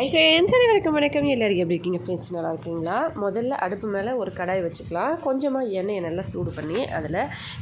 Hi friends அனைவருக்கும் வணக்கம். எல்லாரும் எப்படி இருக்கீங்க? ஃப்ரெண்ட்ஸ் நல்லா இருக்கீங்களா? முதல்ல அடுப்பு மேலே ஒரு கடாய் வச்சுக்கலாம். கொஞ்சமாக எண்ணெயை நல்லா சூடு பண்ணி அதில்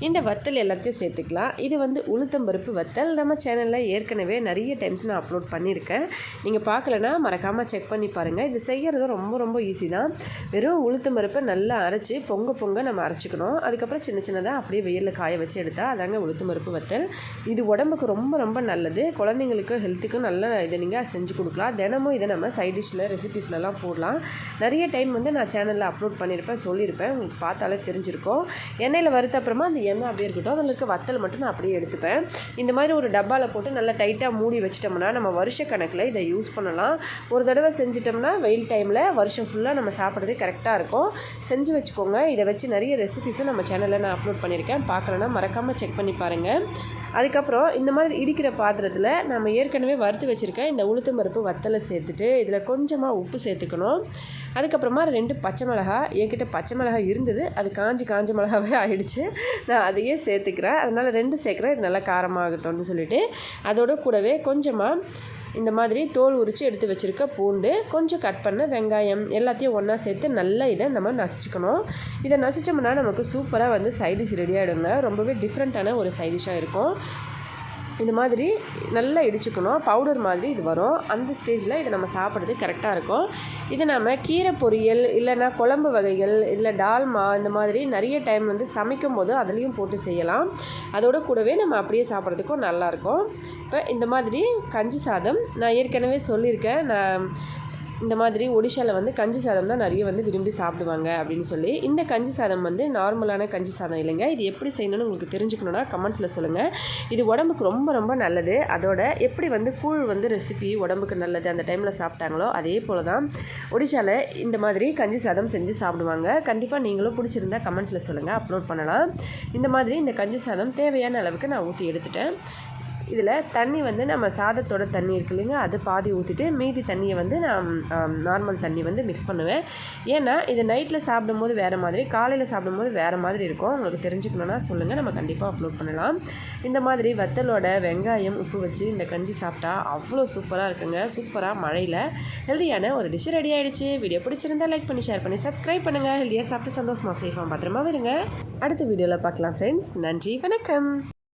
இந்த வத்தல் எல்லாத்தையும் சேர்த்துக்கலாம். இது வந்து உளுத்தம்பருப்பு வத்தல். நம்ம சேனலில் ஏற்கனவே நிறைய டைம்ஸ் நான் அப்லோட் பண்ணியிருக்கேன். நீங்கள் பார்க்கலனா மறக்காமல் செக் பண்ணி பாருங்கள் இது செய்கிறது ரொம்ப ரொம்ப ஈஸி தான். வெறும் உளுத்தம்பருப்பை நல்லா அரைச்சி பொங்க பொங்க நம்ம அரைச்சிக்கணும். அதுக்கப்புறம் சின்ன சின்னதாக அப்படியே வெயிலில் காய வச்சு எடுத்தால் அதாங்க உளுத்தம்பருப்பு வத்தல். இது உடம்புக்கு ரொம்ப ரொம்ப நல்லது. குழந்தைங்களுக்கும் ஹெல்த்துக்கும் நல்ல இதை நீங்கள் செஞ்சு கொடுக்கலாம். தினமும் இதை நம்ம சைட் டிஷ்ஷில் ரெசிபீஸ்லலாம் போடலாம். நிறைய டைம் வந்து நான் சேனலில் அப்லோட் பண்ணியிருப்பேன் சொல்லியிருப்பேன் உங்களுக்கு பார்த்தாலே தெரிஞ்சிருக்கும். எண்ணெயில் வறுத்த அப்புறமா அந்த எண்ணெய் அப்படியே இருக்கட்டும். அதில் இருக்க வத்தல் மட்டும் நான் அப்படியே எடுத்துப்பேன். இந்த மாதிரி ஒரு டப்பாவில் போட்டு நல்லா டைட்டாக மூடி வச்சிட்டோம்னா நம்ம வருஷ கணக்கில் இதை யூஸ் பண்ணலாம். ஒரு தடவை செஞ்சிட்டோம்னா வெயில் டைமில் வருஷம் ஃபுல்லாக நம்ம சாப்பிட்றது கரெக்டாக இருக்கும். செஞ்சு வச்சுக்கோங்க. இதை வச்சு நிறைய ரெசிபிஸும் நம்ம சேனலில் நான் அப்லோட் பண்ணியிருக்கேன் பார்க்கலன்னா மறக்காமல் செக் பண்ணி பாருங்கள் அதுக்கப்புறம் இந்த மாதிரி இடிக்கிற பாத்திரத்தில் நம்ம ஏற்கனவே வறுத்து வச்சுருக்கேன் இந்த உளுத்து பருப்பு வத்தலை எடுத்துகிட்டு இதில் கொஞ்சமாக உப்பு சேர்த்துக்கணும். அதுக்கப்புறமா ரெண்டு பச்சை மிளகா என்கிட்ட பச்சை மிளகா இருந்தது. அது காஞ்சி காஞ்ச மிளகாவே ஆகிடுச்சு நான் அதையே சேர்த்துக்கிறேன். அதனால் ரெண்டு சேர்க்குறேன். இது நல்லா காரமாகட்டும்னு சொல்லிவிட்டு அதோட கூடவே கொஞ்சமாக இந்த மாதிரி தோல் உரித்து எடுத்து வச்சுருக்க பூண்டு கொஞ்சம் கட் பண்ண வெங்காயம் எல்லாத்தையும் ஒன்றா சேர்த்து நல்லா இதை நம்ம நசிச்சுக்கணும். இதை நசிச்சோம்னா நமக்கு சூப்பராக வந்து சைடிஷ் ரெடி ஆகிடுங்க ரொம்பவே டிஃப்ரெண்ட்டான ஒரு சைடிஷாக இருக்கும். இந்த மாதிரி நல்லா இடிச்சுக்கணும். பவுடர் மாதிரி இது வரும். அந்த ஸ்டேஜில் இதை நம்ம சாப்பிட்றது கரெக்டாக இருக்கும். இதை நம்ம கீரை பொரியல் இல்லைன்னா குழம்பு வகைகள் இல்லை டால்மா இந்த மாதிரி நிறைய டைம் வந்து சமைக்கும் போது அதுலேயும் போட்டு செய்யலாம். அதோட கூடவே நம்ம அப்படியே சாப்பிட்றதுக்கும் நல்லாயிருக்கும் இப்போ இந்த மாதிரி கஞ்சி சாதம் நான் ஏற்கனவே சொல்லியிருக்கேன். நான் இந்த மாதிரி ஒடிஷாவில் வந்து கஞ்சி சாதம் தான் நிறைய வந்து விரும்பி சாப்பிடுவாங்க அப்படின்னு சொல்லி இந்த கஞ்சி சாதம் வந்து நார்மலான கஞ்சி சாதம் இல்லைங்க. இது எப்படி செய்யணும்னு உங்களுக்கு தெரிஞ்சுக்கணுன்னா கமெண்ட்ஸில் சொல்லுங்கள் இது உடம்புக்கு ரொம்ப ரொம்ப நல்லது. அதோட எப்படி வந்து கூழ் வந்து ரெசிபி உடம்புக்கு நல்லது அந்த டைமில் சாப்பிட்டாங்களோ அதே போல் தான் ஒடிஷாவில் இந்த மாதிரி கஞ்சி சாதம் செஞ்சு சாப்பிடுவாங்க. கண்டிப்பாக நீங்களும் பிடிச்சிருந்தா கமெண்ட்ஸில் சொல்லுங்கள் அப்லோட் பண்ணலாம். இந்த மாதிரி இந்த கஞ்சி சாதம் தேவையான அளவுக்கு நான் ஊற்றி எடுத்துட்டேன். இதில் தண்ணி வந்து நம்ம சாதத்தோட தண்ணி இருக்கு இல்லைங்க அது பாதி ஊற்றிட்டு மீதி தண்ணியை வந்து நான் நார்மல் தண்ணி வந்து மிக்ஸ் பண்ணுவேன். ஏன்னா இது நைட்டில் சாப்பிடும்போது வேறு மாதிரி காலையில் சாப்பிடும்போது வேறு மாதிரி இருக்கும். உங்களுக்கு தெரிஞ்சுக்கணுன்னா சொல்லுங்கள் நம்ம கண்டிப்பாக அப்லோட் பண்ணலாம். இந்த மாதிரி வத்தலோட வெங்காயம் உப்பு வச்சு இந்த கஞ்சி சாப்பிட்டா அவ்வளோ சூப்பராக இருக்குங்க. சூப்பராக மழையில் ஹெல்தியான ஒரு டிஷ் ரெடி ஆகிடுச்சு வீடியோ பிடிச்சிருந்தா லைக் பண்ணி ஷேர் பண்ணி சப்ஸ்கிரைப் பண்ணுங்கள் ஹெல்தியாக சாப்பிட்டு சந்தோஷமாக சேஃபாக பத்திரமா வருங்க அடுத்த வீடியோவில் பார்க்கலாம் ஃப்ரெண்ட்ஸ் நன்றி வணக்கம்.